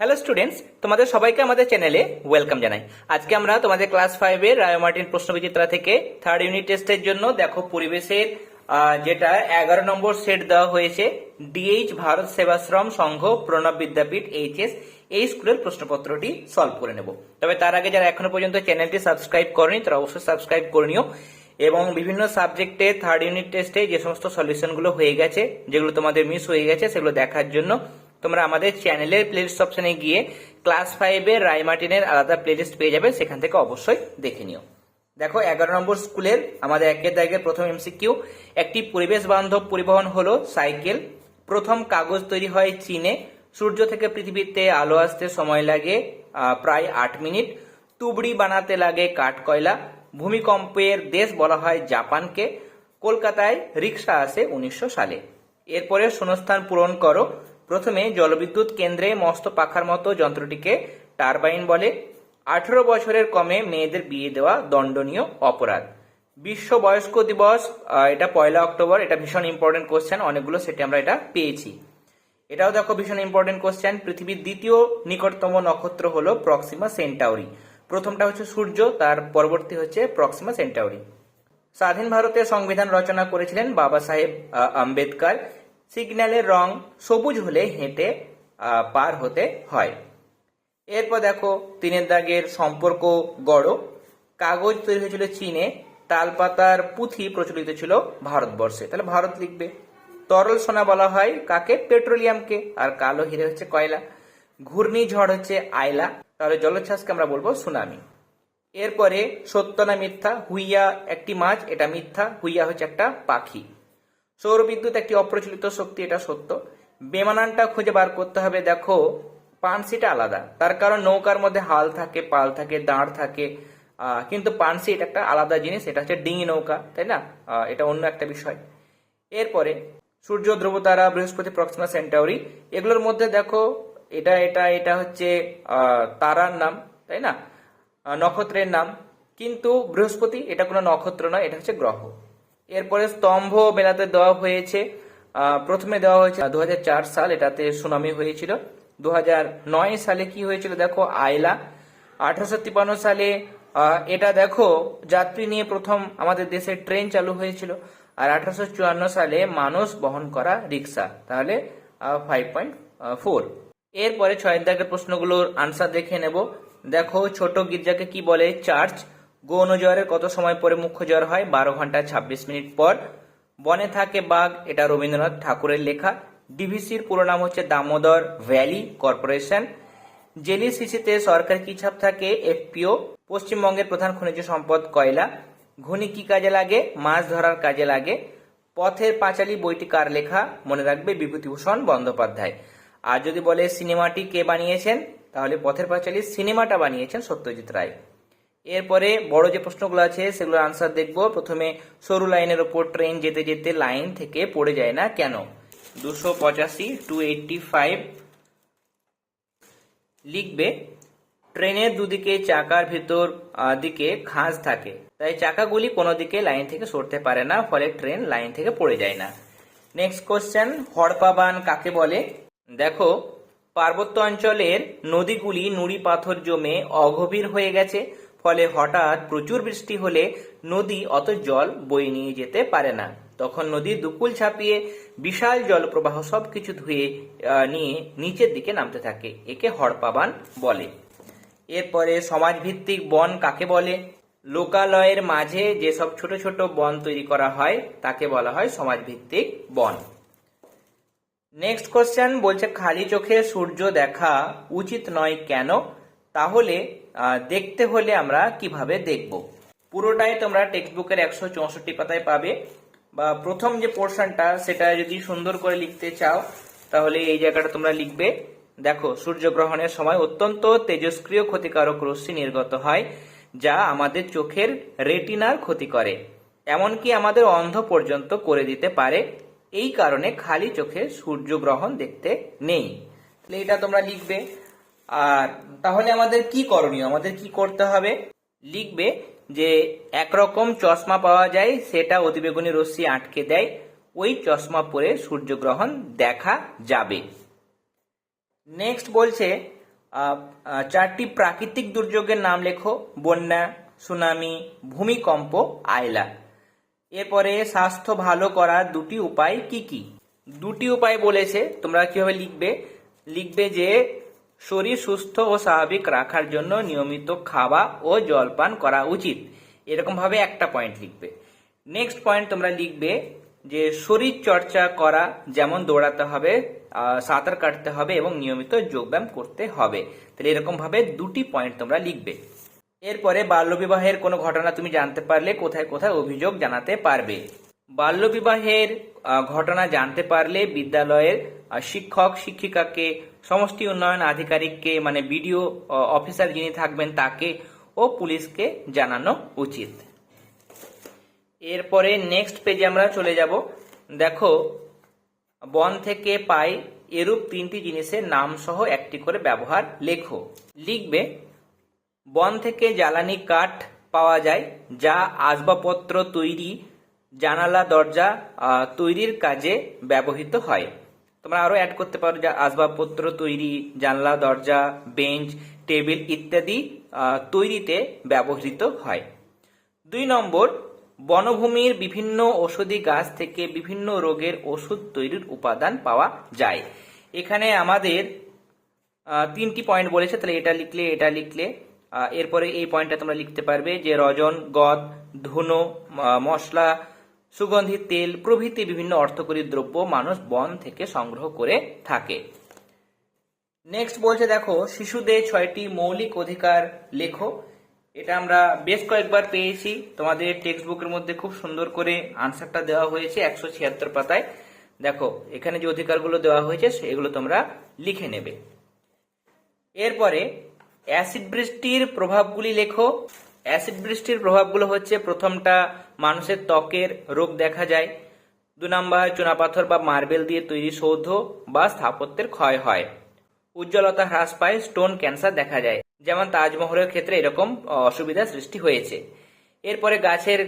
Hello students তোমাদের সবাইকে আমাদের চ্যানেলে ওয়েলকাম জানাই। আজকে আমরা তোমাদের ক্লাস ফাইভের রায় মার্টিন প্রশ্নবিচিত্রা থেকে থার্ড ইউনিট টেস্টের জন্য দেখো পরিবেশের যেটা এগারো নম্বর সেট দেওয়া হয়েছে ডিএইচ ভারত সেবাশ্রম সংঘ প্রণব বিদ্যাপীঠ এইচএস এই স্কুলের প্রশ্নপত্রটি সলভ করে নেব। তবে তার আগে যারা এখনও পর্যন্ত চ্যানেলটি সাবস্ক্রাইব করেনি, তারা অবশ্যই সাবস্ক্রাইব করে নিও। এবং বিভিন্ন সাবজেক্টে থার্ড ইউনিট টেস্টে যে সমস্ত সলিউশনগুলো হয়ে গেছে, যেগুলো তোমাদের মিস হয়ে গেছে, সেগুলো দেখার জন্য তোমরা আমাদের চ্যানেলের প্লেলিস্ট অপশনে গিয়ে ক্লাস ফাইভের রায়মার্টিনের আলাদা প্লেলিস্ট পেয়ে যাবে, সেখান থেকে অবশ্যই দেখে নিও। দেখো, এগারো নম্বর স্কুলের আমাদের একের দাগের প্রথম এমসিকিউ একটি পরিবেশ বান্ধব পরিবহন হলো সাইকেল। প্রথম কাগজ তৈরি হয় চীনে, সূর্য থেকে পৃথিবীতে আলো আসতে সময় লাগে প্রায় আট মিনিট। তুবড়ি বানাতে লাগে কাঠ কয়লা। ভূমিকম্পের দেশ বলা হয় জাপানকে। কলকাতায় রিক্সা আসে উনিশশো সালে। এরপরে শূন্যস্থান পূরণ করো প্রথমে জলবিদ্যুৎ কেন্দ্রে মস্ত পাখার মতো যন্ত্রটিকে টারবাইন বলে। আঠেরো বছরের কমে মেয়েদের বিয়ে দেওয়া দণ্ডনীয় অপরাধ। বিশ্ব বয়স্ক দিবস এটা পয়লা অক্টোবর, এটা ভীষণ ইম্পর্টেন্ট কোশ্চেন অনেকগুলো সেটি আমরা এটা পেয়েছি। এটাও দেখো ভীষণ ইম্পর্টেন্ট কোশ্চেন পৃথিবীর দ্বিতীয় নিকটতম নক্ষত্র হলো প্রক্সিমা সেন্টাউরি প্রথমটা হচ্ছে সূর্য, তার পরবর্তী হচ্ছে প্রক্সিমা সেন্টাউরি স্বাধীন ভারতের সংবিধান রচনা করেছিলেন বাবা সাহেব আম্বেদকর। সিগন্যালের রং সবুজ হলে হেঁটে পার হতে হয়। এরপর দেখো, তিনের দাগের সম্পর্ক গড়। কাগজ তৈরি হয়েছিল চীনে, তালপাতার পুঁথি প্রচলিত ছিল ভারতবর্ষে। তাহলে ভারত লিখবে। তরল সোনা বলা হয় কাকে? পেট্রোলিয়ামকে। আর কালো হিরে হচ্ছে কয়লা। ঘূর্ণিঝড় হচ্ছে আয়লা। তাহলে জলোচ্ছ্বাসকে আমরা বলব সুনামি। এরপরে সত্য না মিথ্যা? হুইয়া একটি মাছ, এটা মিথ্যা। হুইয়া হচ্ছে একটা পাখি। সৌর বিদ্যুৎ একটি অপ্রচলিত শক্তি, এটা সত্য। বেমানানটা খুঁজে বার করতে হবে, দেখো পানসিটা আলাদা। তার কারণ নৌকার মধ্যে হাল থাকে, পাল থাকে, দাঁড় থাকে কিন্তু পানসি এটা একটা আলাদা জিনিস, এটা হচ্ছে ডিঙি নৌকা, তাই না? এটা অন্য একটা বিষয়। এরপরে, সূর্য, ধ্রুবতারা, বৃহস্পতি, প্রক্সিমা, সেন্টাউরি, এগুলোর মধ্যে দেখো, এটা এটা এটা হচ্ছে তারার নাম, তাই না? নক্ষত্রের নাম। কিন্তু বৃহস্পতি, এটা কোনো নক্ষত্র নয়, এটা হচ্ছে গ্রহ। এরপরে স্তম্ভ মেলাতে দেওয়া হয়েছে। প্রথমে দেওয়া হয়েছে দু হাজার চার সাল এটাতে সুনামি হয়েছিল। দু হাজার নয় সালে কি হয়েছিল দেখো, আয়লা। আঠারোশো তিপ্পান্ন সালে এটা দেখো, যাত্রী নিয়ে প্রথম আমাদের দেশে ট্রেন চালু হয়েছিল। আর আঠারোশো চুয়ান্ন সালে মানুষ বহন করা রিক্সা তাহলে ফাইভ পয়েন্ট ফোর এরপরে ছয়ের দাগের প্রশ্নগুলোর আনসার দেখে নেব। দেখো, ছোট গির্জাকে কি বলে? চার্চ। গৌণ জ্বরের কত সময় পরে মুখ্য জ্বর হয়? বারো ঘণ্টা ছাব্বিশ মিনিট পর। বনে থাকে বাঘ, এটা রবীন্দ্রনাথ ঠাকুরের লেখা। ডিভিসির পুরো নাম হচ্ছে দামোদর ভ্যালি কর্পোরেশন। জেলি সিসিতে সরকার কি ছাপ থাকে? এফপিও, পশ্চিমবঙ্গের প্রধান খনিজ সম্পদ কয়লা। ঘনি কি কাজে লাগে? মাছ ধরার কাজে লাগে। পথের পাঁচালী বইটি কার লেখা? মনে রাখবে বিভূতিভূষণ বন্দ্যোপাধ্যায়। আর যদি বলে, সিনেমাটি কে বানিয়েছেন? তাহলে পথের পাঁচালী সিনেমাটা বানিয়েছেন সত্যজিৎ রায়। এরপরে বড় যে প্রশ্নগুলো আছে, সেগুলোর আনসার দেখব। প্রথমে সরু লাইনের ওপর ট্রেন যেতে যেতে লাইন থেকে পড়ে যায় না কেন? দুশো পঁচাশি টু এইটটি ফাইভ লিখবে ট্রেনের দুদিকে চাকার ভিতর দিকে খাঁজ থাকে। তাই চাকাগুলি কোনো দিকে লাইন থেকে সরতে পারে না, ফলে ট্রেন লাইন থেকে পড়ে যায় না। নেক্সট কোশ্চেন হড়পাবান কাকে বলে? দেখো, পার্বত্য অঞ্চলের নদীগুলি নুড়ি পাথর জমে অগভীর হয়ে গেছে। ফলে হঠাৎ প্রচুর বৃষ্টি হলে নদী অত জল বয়ে নিয়ে যেতে পারে না। তখন নদীর দুকুল ছাপিয়ে বিশাল জলপ্রবাহ সবকিছু ধুয়ে নিয়ে নিচের দিকে নামতে থাকে, একে হড়পাবান বলে। এরপরে সমাজভিত্তিক বন কাকে বলে? লোকালয়ের মাঝে যেসব ছোট ছোট বন তৈরি করা হয়, তাকে বলা হয় সমাজভিত্তিক বন। নেক্সট কোশ্চেন বলছে, খালি চোখে সূর্য দেখা উচিত নয় কেন? তাহলে দেখতে হলে আমরা কীভাবে দেখব? পুরোটাই তোমরা টেক্সট বুকের একশো চৌষট্টি পাতায় পাবে। বা প্রথম যে পোর্শনটা সেটা যদি সুন্দর করে লিখতে চাও, তাহলে এই জায়গাটা তোমরা লিখবে। দেখো, সূর্যগ্রহণের সময় অত্যন্ত তেজস্ক্রিয় ক্ষতিকারক রশ্মি নির্গত হয়, যা আমাদের চোখের রেটিনার ক্ষতি করে। এমনকি আমাদের অন্ধ পর্যন্ত করে দিতে পারে। এই কারণে খালি চোখে সূর্যগ্রহণ দেখতে নেই। তাহলে এটা তোমরা লিখবে। আর তাহলে আমাদের কি করণীয়? আমাদের কি করতে হবে? লিখবে যে একরকম চশমা পাওয়া যায়, সেটা অতিবেগুনি রশ্মি আটকে দেয়, ওই চশমা পরে সূর্যগ্রহণ দেখা যাবে। নেক্সট বলছে চারটি প্রাকৃতিক দুর্যোগের নাম লেখো, বন্যা, সুনামি, ভূমিকম্প, আয়লা। এরপরে স্বাস্থ্য ভালো করার দুটি উপায় কি কি? দুটি উপায় বলেছে, তোমরা কীভাবে লিখবে? লিখবে যে শরীর সুস্থ ও স্বাভাবিক রাখার জন্য নিয়মিত খাওয়া ও জলপান করা উচিত। এরকম ভাবে একটা পয়েন্ট লিখবে। নেক্সট পয়েন্ট তোমরা লিখবে যে শরীর চর্চা করা, যেমন দৌড়াতে হবে সাঁতার কাটতে হবে এবং নিয়মিত যোগব্যায়াম করতে হবে। তাহলে এরকম ভাবে দুটি পয়েন্ট তোমরা লিখবে। এরপরে বাল্যবিবাহের কোনো ঘটনা তুমি জানতে পারলে কোথায় কোথায় অভিযোগ জানাতে পারবে। বাল্যবিবাহের ঘটনা জানতে পারলে বিদ্যালয়ের শিক্ষক, শিক্ষিকাকে, সমষ্টি উন্নয়ন আধিকারিককে মানে বিডিও অফিসার যিনি থাকবেন তাকে ও পুলিশকে জানানো উচিত। এরপরে নেক্সট পেজে আমরা চলে যাব। দেখো, বন থেকে পাই এরূপ তিনটি জিনিসের নাম সহ একটি করে ব্যবহার লেখো। লিখবে, বন থেকে জ্বালানি কাঠ পাওয়া যায়, যা আসবাবপত্র তৈরি জানালা, দরজা তৈরির কাজে ব্যবহৃত হয়। তোমরা আরও অ্যাড করতে পারো যা আসবাবপত্র তৈরি, জানলা, দরজা, বেঞ্চ, টেবিল ইত্যাদি তৈরিতে ব্যবহৃত হয়। দুই নম্বর, বনভূমির বিভিন্ন ঔষধি গাছ থেকে বিভিন্ন রোগের ওষুধ তৈরির উপাদান পাওয়া যায়। এখানে আমাদের তিনটি পয়েন্ট বলেছে, তাহলে এটা লিখলে এটা লিখলে এরপরে এই পয়েন্টটা তোমরা লিখতে পারবে যে রজন, গদ, ধুনো মশলা সুগন্ধি, তেল প্রভৃতি বিভিন্ন অর্থকরী দ্রব্য মানুষ বন থেকে সংগ্রহ করে থাকে। নেক্সট বলছে, দেখো, শিশুদের ছয়টি মৌলিক অধিকার লেখো। এটা আমরা বেশ কয়েকবার পেয়েছি। তোমাদের টেক্সট বুকের মধ্যে খুব সুন্দর করে আনসারটা দেওয়া হয়েছে একশো ছিয়াত্তর পাতায়। দেখো, এখানে যে অধিকারগুলো দেওয়া হয়েছে, সেগুলো তোমরা লিখে নেবে। এরপরে অ্যাসিড বৃষ্টির প্রভাবগুলি লেখো। অ্যাসিড বৃষ্টির প্রভাবগুলো হচ্ছে প্রথমটা মানুষের ত্বকের রোগ দেখা যায়, দু নম্বর চুনাপাথর বা মার্বেল দিয়ে তৈরি সৌধ বা স্থাপত্যের ক্ষয় হয়, উজ্জ্বলতা হ্রাস পায় স্টোন ক্যান্সার দেখা যায়, যেমন তাজমহলের ক্ষেত্রে এরকম অসুবিধা সৃষ্টি হয়েছে। এরপরে গাছের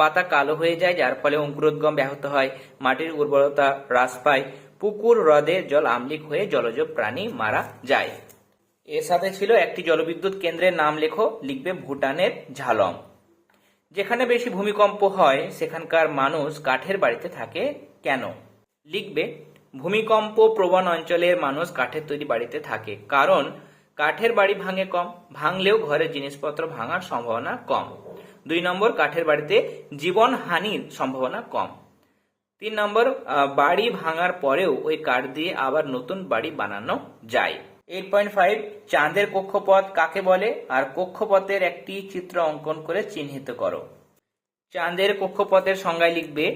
পাতা কালো হয়ে যায়, যার ফলে অঙ্কুরোদ্গম ব্যাহত হয়, মাটির উর্বরতা হ্রাস পায়, পুকুর হ্রদে জল আম্লিক হয়ে জলজ প্রাণী মারা যায়। এর সাথে ছিল একটি জলবিদ্যুৎ কেন্দ্রের নাম লেখো, লিখবে ভুটানের ঝালং। যেখানে বেশি ভূমিকম্প হয়, সেখানকার মানুষ কাঠের বাড়িতে থাকে কেন? লিখবে, ভূমিকম্প প্রবণ অঞ্চলের মানুষ কাঠের তৈরি বাড়িতে থাকে, কারণ কাঠের বাড়ি ভাঙে কম, ভাঙলেও ঘরের জিনিসপত্র ভাঙার সম্ভাবনা কম। দুই নম্বর, কাঠের বাড়িতে জীবন হানির সম্ভাবনা কম। তিন নম্বর বাড়ি ভাঙার পরেও ওই কাঠ দিয়ে আবার নতুন বাড়ি বানানো যায়। এইট পয়েন্ট ফাইভ চাঁদের কক্ষপথ কাকে বলে? আর কক্ষপথের একটি চিত্র অঙ্কন করে চিহ্নিত করো। চাঁদের কক্ষপথের সংজ্ঞায় লিখবে,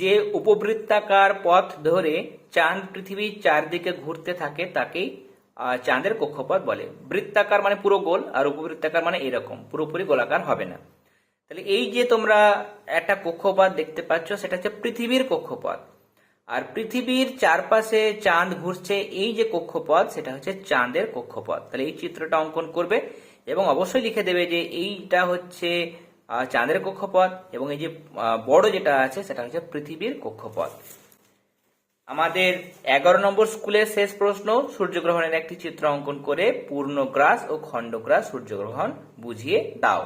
যে উপবৃত্তাকার পথ ধরে চাঁদ পৃথিবীর চারদিকে ঘুরতে থাকে তাকেই চাঁদের কক্ষপথ বলে। বৃত্তাকার মানে পুরো গোল, আর উপবৃত্তাকার মানে এরকম, পুরোপুরি গোলাকার হবে না। তাহলে এই যে তোমরা একটা কক্ষপথ দেখতে পাচ্ছ, সেটা হচ্ছে পৃথিবীর কক্ষপথ। আর পৃথিবীর চারপাশে চাঁদ ঘুরছে এই যে কক্ষপথ, সেটা হচ্ছে চাঁদের কক্ষপথ। তাহলে এই চিত্রটা অঙ্কন করবে এবং অবশ্যই লিখে দেবে যে এইটা হচ্ছে চাঁদের কক্ষপথ এবং এই যে বড় যেটা আছে সেটা হচ্ছে পৃথিবীর কক্ষপথ। আমাদের এগারো নম্বর স্কুলের শেষ প্রশ্ন, সূর্যগ্রহণের একটি চিত্র অঙ্কন করে পূর্ণগ্রাস ও খণ্ডগ্রাস সূর্যগ্রহণ বুঝিয়ে দাও।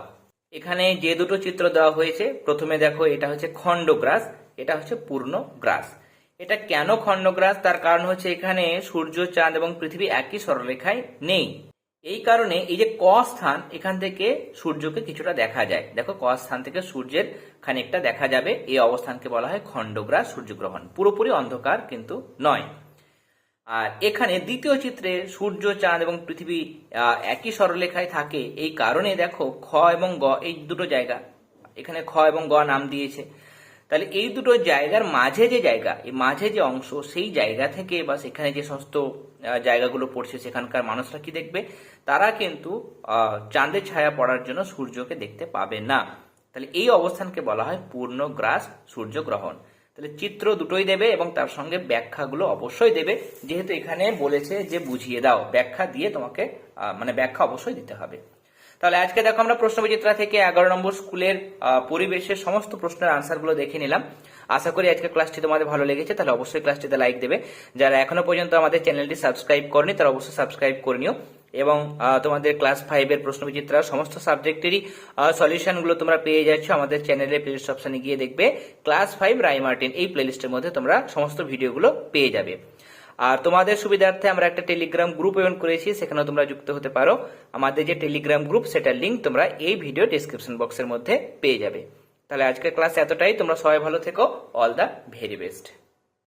এখানে যে দুটো চিত্র দেওয়া হয়েছে, প্রথমে দেখো এটা হচ্ছে খণ্ডগ্রাস, এটা হচ্ছে পূর্ণগ্রাস। এটা কেন খণ্ডগ্রাস? তার কারণ হচ্ছে এখানে সূর্য, চাঁদ এবং পৃথিবী একই সরলরেখায় নেই। এই কারণে এই যে ক স্থান, এখান থেকে সূর্যকে কিছুটা দেখা যায়। দেখো, ক স্থান থেকে সূর্যের খানিকটা দেখা যাবে। এই অবস্থানকে বলা হয় খণ্ডগ্রাস সূর্যগ্রহণ। পুরোপুরি অন্ধকার কিন্তু নয়। আর এখানে দ্বিতীয় চিত্রে সূর্য, চাঁদ এবং পৃথিবী একই সরলরেখায় থাকে। এই কারণে দেখো, খ এবং গ, এই দুটো জায়গা, এখানে খ এবং গ নাম দিয়েছে। তাহলে এই দুটো জায়গার মাঝে যে জায়গা, এই মাঝে যে অংশ, সেই জায়গা থেকে বা সেখানে যে সমস্ত জায়গাগুলো পড়ছে, সেখানকার মানুষরা কি দেখবে? তারা কিন্তু চাঁদের ছায়া পড়ার জন্য সূর্যকে দেখতে পাবে না। তাহলে এই অবস্থানকে বলা হয় পূর্ণ পূর্ণগ্রাস সূর্যগ্রহণ। তাহলে চিত্র দুটোই দেবে এবং তার সঙ্গে ব্যাখ্যাগুলো অবশ্যই দেবে। যেহেতু এখানে বলেছে যে বুঝিয়ে দাও, ব্যাখ্যা দিয়ে তোমাকে মানে ব্যাখ্যা অবশ্যই দিতে হবে। তাহলে আজকে দেখো আমরা প্রশ্ন বিচিত্রা থেকে এগারো নম্বর স্কুলের পরিবেশের সমস্ত প্রশ্নের আনসারগুলো দেখে নিলাম। আশা করি আজকে ক্লাসটি তোমাদের ভালো লেগেছে, তাহলে অবশ্যই ক্লাসটিতে লাইক দেবে। যারা এখনও পর্যন্ত আমাদের চ্যানেলটি সাবস্ক্রাইব করনি, তারা অবশ্যই সাবস্ক্রাইব করে নিও। এবং তোমাদের ক্লাস ফাইভের প্রশ্নবিচিত্রা সমস্ত সাবজেক্টেরই সলিউশনগুলো তোমরা পেয়ে যাচ্ছ আমাদের চ্যানেলে প্লেলিস্ট অপশনে গিয়ে দেখবে। ক্লাস ফাইভ, রাই মার্টিন, এই প্লেলিস্টের মধ্যে তোমরা সমস্ত ভিডিওগুলো পেয়ে যাবে। আর তোমাদের সুবিধার্থে আমরা একটা টেলিগ্রাম গ্রুপ ওপেন করেছি, সেখানেও তোমরা যুক্ত হতে পারো। আমাদের যে টেলিগ্রাম গ্রুপ সেটার লিঙ্ক তোমরা এই ভিডিও ডিসক্রিপশন বক্সের মধ্যে পেয়ে যাবে। তাহলে আজকের ক্লাস এতটাই, তোমরা সবাই ভালো থেকো অল দ্য ভেরি বেস্ট